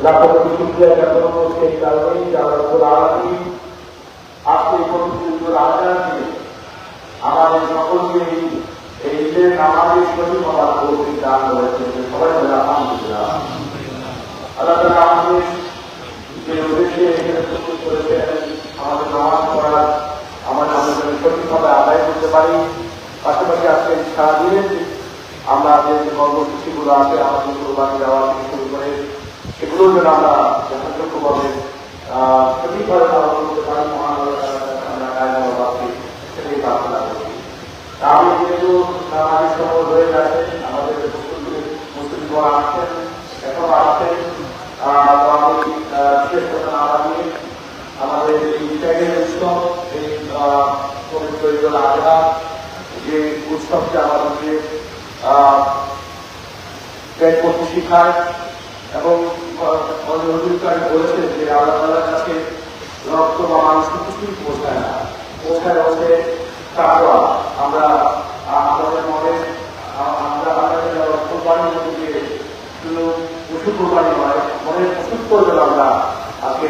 লাখো কোটি শুক্রিয়া জ্ঞাপন করছি এই কারণেই যে আল্লাহ রব্বুল আলামিন আজকে পবিত্র রাজাকে আমাদের সকলকে এই ঈদের নামাজের সঠিক হওয়ার তৌফিক দান করেছেন সবাই বলে, আলহামদুলিল্লাহ। আল্লাহ তাআলা আমাদের যে উদ্দেশ্যে এখানে প্রস্তুত করেছেন, আমাদের নামাজ পড়ার আমাদের আমাদের সঠিকভাবে আদায় করতে পারি। পাশাপাশি আজকে সারাদিনের যে আমরা যে কর্মসূচিগুলো আছে, আমাদের কোরবানি দেওয়া শুরু যেন আমরা যথাযোগ্যভাবে সঠিকভাবে পালন করতে আমি যেহেতু নামাজের সময় আমাদের মুসলিম দোয়া আসছেন এখনও আসছেন বিশেষ কথা না আমাদের এই ত্যাগের উৎসব এই পবিত্র আজহা যে উৎসবটি শিখায় এবং অভিজ্ঞতা বলেছেন যে আল্লাহ তাআলার কাছে রক্ত বা মানুষ কিছুই পৌঁছায় না পৌঁছায় হচ্ছে তাকওয়া আমরা আমাদের মনে আমরা আমাদের কোরবানির মধ্যে দিয়ে শুধু পশু কোরবানি নয় মনের পশু করবেন আমরা আজকে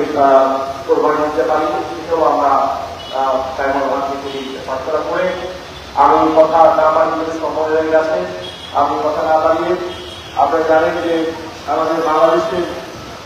কোরবানি দিতে পারি সেটাও আমরা প্রার্থনা করে আমি কথা না বাড়িয়ে সময় হয়ে গেছে আমি কথা না বাড়িয়ে আপনারা জানেন যে আমাদের বাংলাদেশে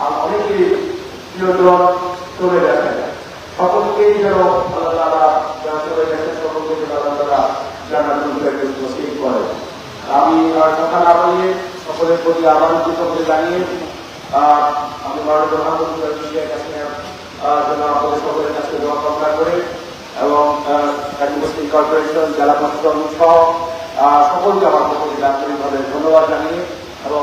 আর অনেকেই চলে গেছেন। সকলকেই যেন যারা চলে গেছেন, সকলকে করেন আমি সকলের প্রতি আমি এবং জেলা সকলকে আমার আন্তরিকভাবে ধন্যবাদ জানিয়ে এবং